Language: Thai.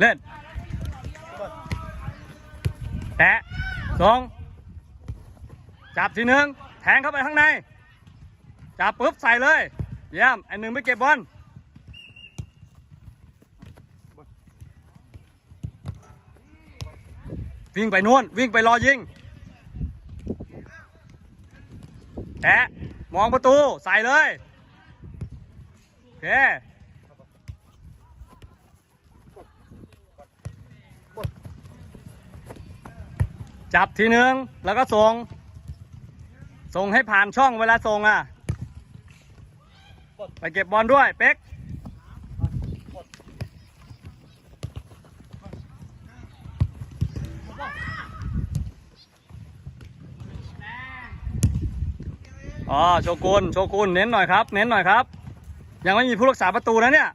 เล่น แตะสองจับทีหนึ่งแทงเข้าไปข้างใน จับปุ๊บใส่เลย เยี่ยมไอ้หนึ่งไม่เก็บบอลวิ่งไปนู่นวิ่งไปรอยิงแตะมองประตู ใส่เลย โอเค จับทีนึง แล้วก็ส่ง ส่งให้ผ่านช่องเวลาส่งอะ ไปเก็บบอลด้วย เป๊กอ๋อโชกุนโชกุนเน้นหน่อยครับ เน้นหน่อยครับ ยังไม่มีผู้รักษาประตูนะเนี่ย